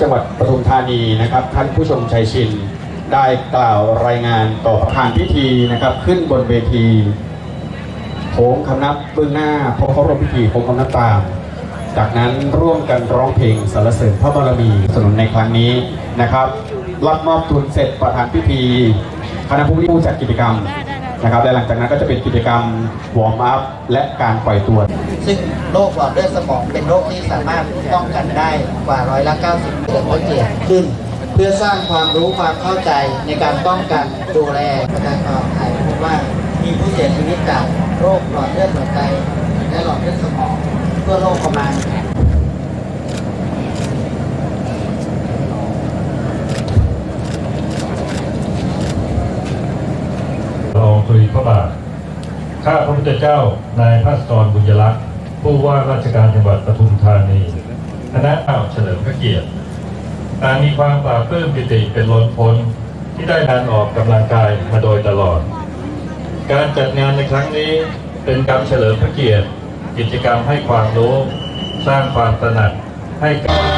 จังหวัดปทุมธานีนะครับ ท่านผู้ชมชัยชิน ได้กล่าวรายงานต่อประธานพิธีนะครับ ขึ้นบนเวทีโค้งคำนับเบื้องหน้าพระเคารพพิธีโค้งคำนับตาม จากนั้นร่วมกันร้องเพลงสรรเสริญพระบารมีสนุนในครั้งนี้นะครับ รับมอบทุนเสร็จประธานพิธีคณะผู้บริผู้จัดกิจกรรม นะครับและหลังจากนั้นก็จะเป็นกิจกรรมวอร์มอัพและการปล่อยตัว ซึ่งโรคหลอดเลือดสมองเป็นโรคที่สามารถป้องกันได้กว่าร้อยละ 90เดือนพระเกียรติขึ้น เพื่อสร้างความรู้ความเข้าใจในการป้องกันดูแลประการต่อไทยพบว่ามีผู้เสียชีวิตจากโรคหลอดเลือดหัวใจและหลอดเลือดสมองทั่วโลกประมาณ เราทุยพระบาท ข้าพระพุท ธเจ้านายภาสกรบุญยลักษณ์ผู้ว่าราชการจังหวัดปทุมธานีคณะอ้าวเฉลิมพระเกียรติต่างมีความปราบปลื้มปิติเป็นล้นพ้นที่ได้การออกกำลังกายมาโดยตลอด การจัดงานในครั้งนี้เป็นการเฉลิมพระเกียรติ กิจกรรมให้ความรู้ สร้างความตระหนักให้กับ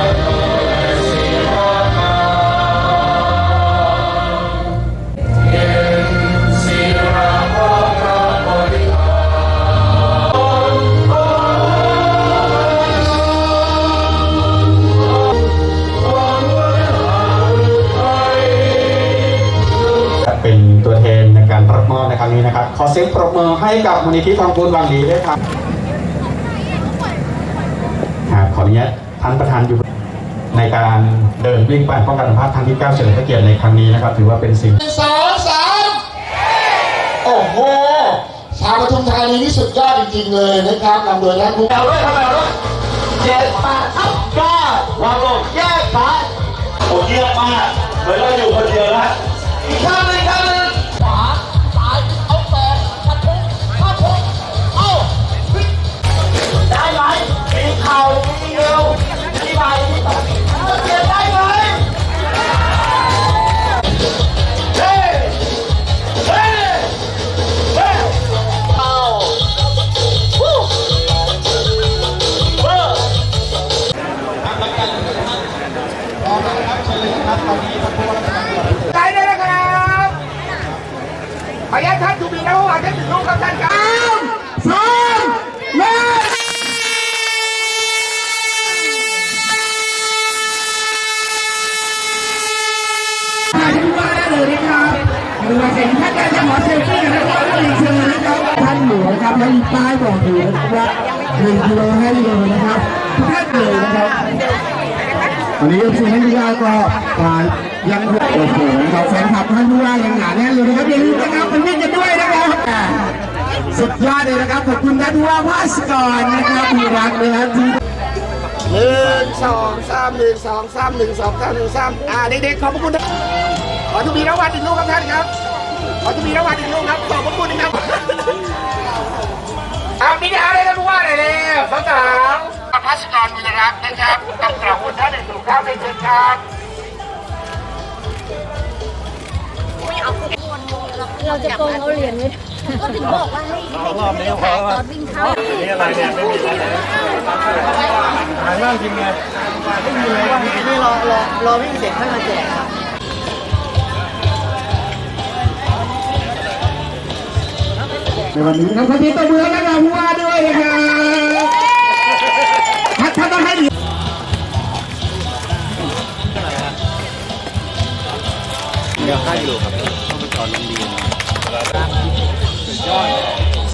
เป็นตัวแทนในการรับมอบในครั้งนี้นะครับ ขอเสียงปรบมือให้กับมูลนิธิทองบุญวังดีด้วยครับครับขออนุญาตท่านประธานอยู่ในการเดินวิ่งปั่นป้องกันอัมพาตครั้งที่ 9 เฉลิมพระเกียรติในครั้งนี้นะครับ ถือว่าเป็นสิ่งสองสามโอ้โหชาวปทุมธานีนี่สุดยอดจริงๆเลยนะครับนำโดยท่านผู้เอาด้วยทำไมเอาด้วยเจ็ดแปดเก้าวางลงแยกซ้ายโอ้เยี่ยมมากเหมือนเราอยู่คนเดียวนะ ขออนุญาตท่านดูบีนะว่าท่านถึงลูกครับท่านครับสองหนึ่งท่านผู้ว่าได้เลยนะครับดูว่าเห็นท่านได้จะขอเซลฟี่กันนะครับเรียนเชิญนะครับท่านหลวงครับแล้วมีป้ายบอกอยู่ว่าหนึ่งกิโลให้เลยนะครับท่านเลยนะครับวันนี้ทีมนผู้ว่าก็มา ยังโอ้โหนะครับแฟนคลับท่านผู้ว่ายังหนาแน่นเลยนะครับอย่าลืมนะครับไปวิ่งกันด้วยนะครับสุดยอดเลยนะครับขอบคุณท่านผู้ว่าภาสกรนะครับมีรักนะครับที่หนึ่งสองสามหนึ่งสองสามหนึ่งสองสามหนึ่งสามอ่าเด็กๆขอบพระคุณนะขอทุกมีรางวัลอีกลูกครับท่านครับขอทุกมีรางวัลอีกลูกครับขอบพระคุณนะครับอ่ามีอะไรนะผู้ว่าหน่อยเลยสาวๆพัสกรบุญรักษ์นะครับต้องกราบคุณท่านในสุขภาพในเชิญครับ เราจะโกงเอาเหรียญไว้ก็ถึงบอกว่าให้ให้รอบนี้พอตอนวิ่งเข้านี่อะไรเนี่ยไม่มีอะไรหายบ้างจริงไงนี่รอรอรอวิ่งเสร็จค่อยมาแจกครับในวันนี้นะครับขอที่ตัวเมืองและกับผู้ว่าด้วยนะครับท่านท่านต้องให้ดีเดี๋ยวให้อยู่ครับต้ อนลงดีสุดยอด